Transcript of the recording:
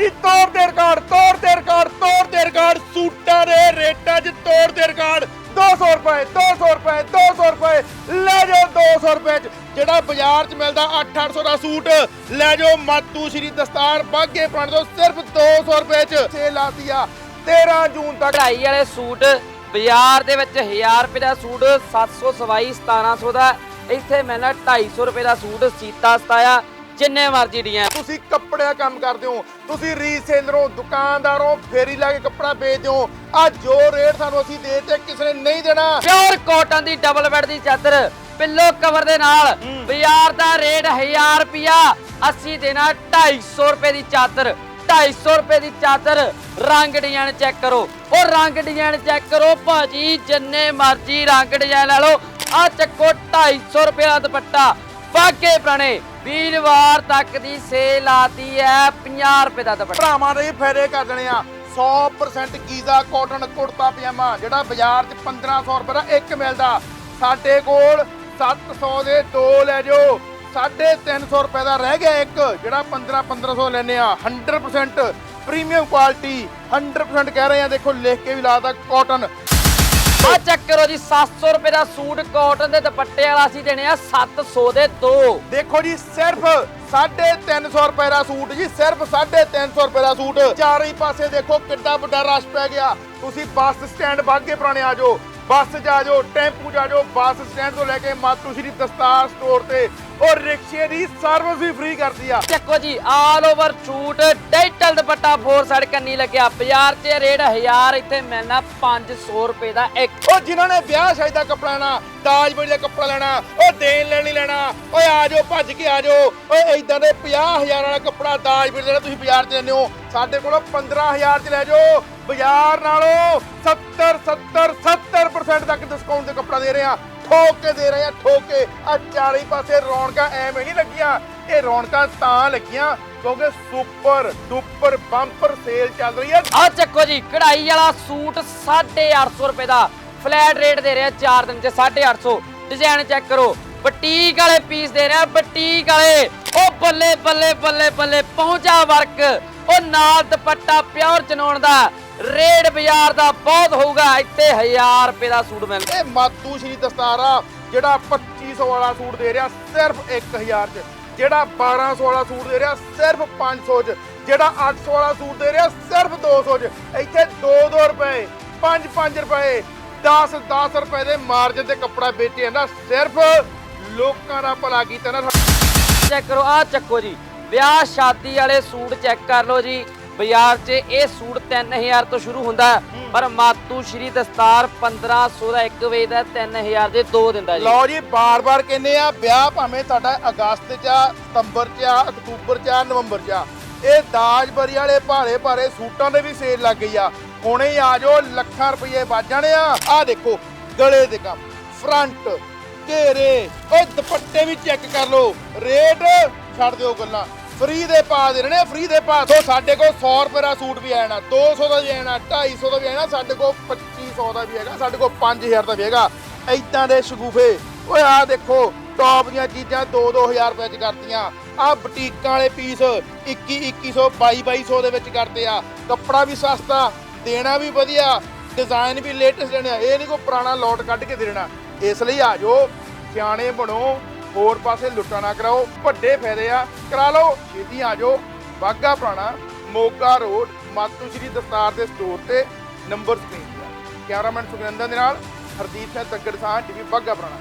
ਜੀ, ਤੋੜ ਦੇ ਰਿਕਾਰਡ, ਤੋੜ ਦੇ ਰਿਕਾਰਡ, ਤੋੜ ਦੇ ਰਿਕਾਰਡ। ਸੂਟਾਂ ਦੇ ਰੇਟਾਂ 'ਚ ਤੋੜ ਦੇ ਰਿਕਾਰਡ। 200 ਰੁਪਏ 200 ਰੁਪਏ 200 ਰੁਪਏ। ਲੈ ਜਾਓ 200 ਰੁਪਏ 'ਚ। ਜਿਹੜਾ ਬਾਜ਼ਾਰ 'ਚ ਮਿਲਦਾ 8-800 ਦਾ ਸੂਟ, ਲੈ ਜਾਓ ਮਾਤੂ ਸ਼੍ਰੀ ਦਸਤਾਰ ਬਾਗੇ ਪਣ ਤੋਂ ਸਿਰਫ 200 ਰੁਪਏ 'ਚ। ਸੇਲ ਆਤੀ 13 ਜੂਨ ਤੱਕ। ਕਢਾਈ ਵਾਲੇ ਸੂਟ, ਬਾਜ਼ਾਰ ਦੇ ਵਿੱਚ 1000 ਰੁਪਏ ਦਾ ਸੂਟ 700 ਸਵਾਈ 1700 ਦਾ। ਇੱਥੇ ਮਿਲਣਾ 250 ਰੁਪਏ ਦਾ ਸੂਟ, ਸੀਤਾ ਸਤਾਇਆ। ਜਿੰਨੇ ਮਰਜ਼ੀ ਡੀਆਂ ਤੁਸੀਂ ਕੱਪੜੇ ਦਾ ਕੰਮ ਕਰਦੇ ਹੋ ਤੁਸੀਂ ਰੀਸੇਲਰ ਹੋ ਦੁਕਾਨਦਾਰ ਹੋ ਫੇਰੀ ਲਾ ਕੇ ਕੱਪੜਾ ਵੇਚਦੇ ਹੋ। ਆ ਜੋ ਰੇਟ ਸਾਨੂੰ ਅਸੀਂ ਦੇ ਤੇ ਕਿਸੇ ਨੇ ਨਹੀਂ ਦੇਣਾ। ਪਿਓਰ ਕਾਟਨ ਦੀ ਡਬਲ ਬੈੱਡ ਦੀ ਚਾਦਰ ਪਿੱਲੋ ਕਵਰ ਦੇ ਨਾਲ। ਬਾਜ਼ਾਰ ਦਾ ਰੇਟ 1000 ਰੁਪਿਆ ਅਸੀਂ ਦੇਣਾ 250 ਰੁਪਏ ਦੀ ਚਾਦਰ। 250 ਰੁਪਏ ਦੀ ਚਾਦਰ ਰੰਗ ਡਿਜ਼ਾਈਨ ਚੈੱਕ ਕਰੋ। ਉਹ ਰੰਗ ਡਿਜ਼ਾਈਨ ਚੈੱਕ ਕਰੋ ਭਾਜੀ ਜਿੰਨੇ ਮਰਜ਼ੀ ਰੰਗ ਡਿਜ਼ਾਈਨ ਲੈ ਲਓ। ਆ ਚੱਕੋ 250 ਰੁਪਏ ਦਾ ਦੁਪੱਟਾ। ਬਾਗੇ ਪੁਰਾਣੇ ਵੀਰਵਾਰ ਤੱਕ ਦੀ ਸੇਲ ਆਤੀ ਹੈ 50 ਰੁਪਏ ਦਾ ਦੁਪੱਟਾ। ਭਰਾਵਾਂ ਦੇ ਫਾਇਦੇ ਕਰ ਦੇਣੇ ਆ। 100% ਗੀਜ਼ਾ ਕਾਟਨ ਕੁੜਤਾ ਪਜਾਮਾ, ਜਿਹੜਾ ਬਾਜ਼ਾਰ 'ਚ 1500 ਰੁਪਏ ਦਾ ਇੱਕ ਮਿਲਦਾ। ਸਾਡੇ ਕੋਲ 700 ਦੇ ਦੋ ਲੈ ਜਾਓ। 350 ਰੁਪਏ ਦਾ ਰਹਿ ਗਿਆ ਇੱਕ, ਜਿਹੜਾ 15 1500 ਲੈਨੇ ਆ। 100% ਪ੍ਰੀਮੀਅਮ ਕੁਆਲਿਟੀ 100% ਕਹਿ ਰਹੇ ਆ, ਦੇਖੋ, ਲਿਖ ਕੇ ਵੀ ਲਾਤਾ ਕਾਟਨ ਆ ਚੈੱਕ ਕਰੋ ਜੀ 700 ਰੁਪਏ ਦਾ ਸੂਟ ਕਾਟਨ ਦੇ ਦੁਪੱਟੇ ਵਾਲਾ ਅਸੀਂ ਦੇਣੇ ਆ 700 ਦੇ ਦੋ। ਦੇਖੋ ਜੀ, ਸਿਰਫ 350 ਰੁਪਏ ਦਾ ਸੂਟ ਜੀ, ਸਿਰਫ 350 ਰੁਪਏ ਦਾ ਸੂਟ। ਚਾਰੇ ਪਾਸੇ ਦੇਖੋ ਕਿੱਡਾ ਵੱਡਾ ਰਸ਼ ਪੈ ਗਿਆ। ਤੁਸੀਂ ਬੱਸ ਸਟੈਂਡ ਬਾਗੇ ਪੁਰਾਣੇ ਆ ਜਾਓ, ਬੱਸ 'ਚ ਜਾਓ, ਟੈਂਪੂ 'ਚ ਜਾਓ, ਬੱਸ ਸਟੈਂਡ ਤੋਂ ਲੈ ਕੇ ਮਾਤੂ ਸ਼੍ਰੀ ਦਸਤਾਰ ਸਟੋਰ ਤੇ ਔਰ ਰਿਕਸ਼ਾ ਦੀ ਸਰਵਿਸ ਵੀ ਫ੍ਰੀ ਕਰਦੀ ਆ। ਦੇਖੋ ਜੀ all over suit digital dupatta four side ਕੰਨੀ ਲੱਗਿਆ। ਬਾਜ਼ਾਰ 'ਚ ਰੇਟ 1000 ਇੱਥੇ ਮਿਲਣਾ 500 ਰੁਪਏ ਦਾ ਇੱਕ। ਉਹ ਜਿਨ੍ਹਾਂ ਨੇ ਵਿਆਹ ਸ਼ਾਦੀ ਦਾ ਕੱਪੜਾ ਲੈਣਾ ਦਾਜ ਬੜੀ ਦਾ ਕੱਪੜਾ ਲੈਣਾ ਉਹ ਦੇਣ ਲੈਣ ਨਹੀਂ ਲੈਣਾ ਓਏ ਆ ਜਾਓ ਭੱਜ ਕੇ ਆ ਜਾਓ। ਓਏ ਇਦਾਂ ਦੇ 50000 ਵਾਲਾ ਕੱਪੜਾ ਦਾਜ ਬੜੀ ਜਿਹੜਾ ਤੁਸੀਂ ਬਾਜ਼ਾਰ 'ਚ ਲੈਂਦੇ ਹੋ ਸਾਡੇ ਕੋਲੋਂ 15000 'ਚ ਲੈ ਜਾਓ। ਬਾਜ਼ਾਰ ਨਾਲੋਂ 70 70 70% ਤੱਕ ਡਿਸਕਾਊਂਟ ਤੇ ਕੱਪੜਾ ਦੇ ਰਹੇ ਆ। ਠੋਕ ਕੇ ਦੇ ਰਹੇ ਆ, ਠੋਕ ਕੇ ਆ ਚਾਰੇ ਪਾਸੇ ਰੌਣਕਾਂ ਐਵੇਂ ਨਹੀਂ ਲੱਗੀਆਂ। ਇਹ ਰੌਣਕਾਂ ਤਾਂ ਲੱਗੀਆਂ ਕਿਉਂਕਿ ਸੁਪਰ ਡੁਪਰ ਬੰਪਰ ਸੇਲ ਚੱਲ ਰਹੀ ਹੈ। ਆ ਚੱਕੋ ਜੀ, ਕਢਾਈ ਵਾਲਾ ਸੂਟ 850 ਰੁਪਏ ਦਾ। ਫਲੈਟ ਰੇਟ ਦੇ ਰਿਹਾ 4 ਦਿਨ 'ਚ 850 ਡਿਜ਼ਾਈਨ ਚੈੱਕ ਕਰੋ, ਬਟੀਕ ਵਾਲੇ ਪੀਸ ਦੇ ਰਿਹਾ ਬਟੀਕ ਵਾਲੇ। ਉਹ ਬੱਲੇ ਬੱਲੇ ਬੱਲੇ ਬੱਲੇ ਪਹੁੰਚਾ ਵਰਕ। ਉਹ ਨਾਲ ਦੁਪੱਟਾ ਪਿਓਰ ਚਨੋਣ ਦਾ। ਰੇਟ ਬਾਜ਼ਾਰ ਦਾ ਬਹੁਤ ਹੋਊਗਾ ਇੱਥੇ 1000 ਰੁਪਏ ਦਾ ਸੂਟ ਮਿਲਦਾ। ਇਹ ਮਾਤੂ ਸ਼੍ਰੀ ਦਸਤਾਰਾ ਜਿਹੜਾ 2500 ਵਾਲਾ ਸੂਟ ਦੇ ਰਿਹਾ ਸਿਰਫ 1000 ਚ ਜਿਹੜਾ 1200 ਵਾਲਾ ਸੂਟ ਦੇ ਰਿਹਾ ਸਿਰਫ 500 ਚ ਜਿਹੜਾ 800 ਵਾਲਾ ਸੂਟ ਦੇ ਰਿਹਾ ਸਿਰਫ 200 ਚ। ਇੱਥੇ 2-2 ਰੁਪਏ 5-5 ਰੁਪਏ 10-10 ਰੁਪਏ ਦੇ ਮਾਰਜਨ ਤੇ ਕੱਪੜਾ ਵੇਚੇ ਜਾਂਦਾ ਸਿਰਫ ਲੋਕਾਂ ਦਾ ਭਲਾ ਕੀਤਾ ਨਾ ਚੈੱਕ ਕਰੋ ਆ ਚੱਕੋ ਜੀ ਵਿਆਹ ਸ਼ਾਦੀ ਵਾਲੇ ਸੂਟ ਚੈੱਕ ਕਰ ਲਓ ਜੀ। ਬਾਜ਼ਾਰ 'ਚ ਇਹ ਸੂਟ 3000 ਤੋਂ ਸ਼ੁਰੂ ਹੁੰਦਾ ਪਰ ਮਾਤੂ ਸ਼੍ਰੀ ਦਸਤਾਰ 1500 ਦਾ ਇੱਕ ਵੇ ਦਾ 3000 ਦੇ ਦੋ ਦਿੰਦਾ ਜੀ। ਲਓ ਜੀ ਬਾਰ-ਬਾਰ ਕਹਿੰਦੇ ਆ ਵਿਆਹ ਭਾਵੇਂ ਤੁਹਾਡਾ ਅਗਸਤ ਚ ਆ ਸਤੰਬਰ ਚ ਆ ਅਕਤੂਬਰ ਚ ਆ ਨਵੰਬਰ ਚ ਆ ਇਹ ਦਾਜ ਬਰੀ ਵਾਲੇ ਭਾਰੇ ਭਾਰੇ ਸੂਟਾਂ ਦੇ ਵੀ ਸੇਲ ਲੱਗ ਗਈ ਆ। ਹੁਣੇ ਹੀ ਆ ਜਾਓ ਲੱਖਾਂ ਰੁਪਏ ਵੱਜ ਜਾਣੇ ਆ। ਆ ਦੇਖੋ ਗਲੇ ਦੇ ਕੰਮ ਫਰੰਟ ਘੇਰੇ ਓਏ ਦੁਪੱਟੇ ਵੀ ਚੈੱਕ ਕਰ ਲਓ। ਰੇਟ ਛੱਡ ਦਿਓ ਗੱਲਾਂ। ਫ੍ਰੀ ਦੇ ਪਾ ਦੇ ਰਹੇ ਨੇ, ਫ੍ਰੀ ਦੇ ਪਾ ਸੋ ਸਾਡੇ ਕੋਲ 100 ਰੁਪਏ ਦਾ ਸੂਟ ਵੀ ਆਣਾ 200 ਦਾ ਵੀ ਆਣਾ 250 ਦਾ ਵੀ ਆਣਾ ਸਾਡੇ ਕੋਲ 2500 ਦਾ ਵੀ ਹੈਗਾ, ਸਾਡੇ ਕੋਲ 5000 ਦਾ ਵੀ ਹੈਗਾ। ਐਦਾਂ ਦੇ ਸ਼ਗੂਫੇ। ਓਏ ਆ ਦੇਖੋ ਟੌਪ ਦੀਆਂ ਚੀਜ਼ਾਂ 2-2000 ਰੁਪਏ ਚ ਕਰਤੀਆਂ। ਆ ਬੁਟੀਕਾਂ ਵਾਲੇ ਪੀਸ 21 2100 22 2200 ਦੇ ਵਿੱਚ ਕਰਦੇ ਆ। ਕੱਪੜਾ ਵੀ ਸਸਤਾ, ਦੇਣਾ ਵੀ ਵਧੀਆ ਡਿਜ਼ਾਈਨ ਵੀ ਲੇਟੈਸਟ ਦੇਣਾ ਇਹ ਨਹੀਂ ਕੋਈ ਪੁਰਾਣਾ ਲੋਟ ਕੱਢ ਕੇ ਦੇਣਾ। ਇਸ ਲਈ ਆ ਜਾਓ, ਸਿਆਣੇ ਬਣੋ। ਹੋਰ ਪਾਸੇ ਲੁੱਟਾ ਨਾ ਕਰਾਓ, ਵੱਡੇ ਫਾਇਦੇ ਆ। ਕਰਾ ਲਓ, ਛੇਤੀ ਆ ਜਾਓ। ਬਾਗਾ ਪੁਰਾਣਾ, ਮੋਗਾ ਰੋਡ, ਮਾਤੂ ਸ਼੍ਰੀ ਦਸਤਾਰ ਦੇ ਸਟੋਰ ਤੇ ਨੰਬਰ ਸਕਰੀਨ ਤੇ ਕੈਮਰਾਮੈਨ ਸੁਖਨੰਦਨ ਦੇ ਨਾਲ ਹਰਦੀਪ ਸਿੰਘ ਤੱਗੜ ਸਾਹ ਟੀਵੀ ਬਾਗਾ ਪੁਰਾਣਾ।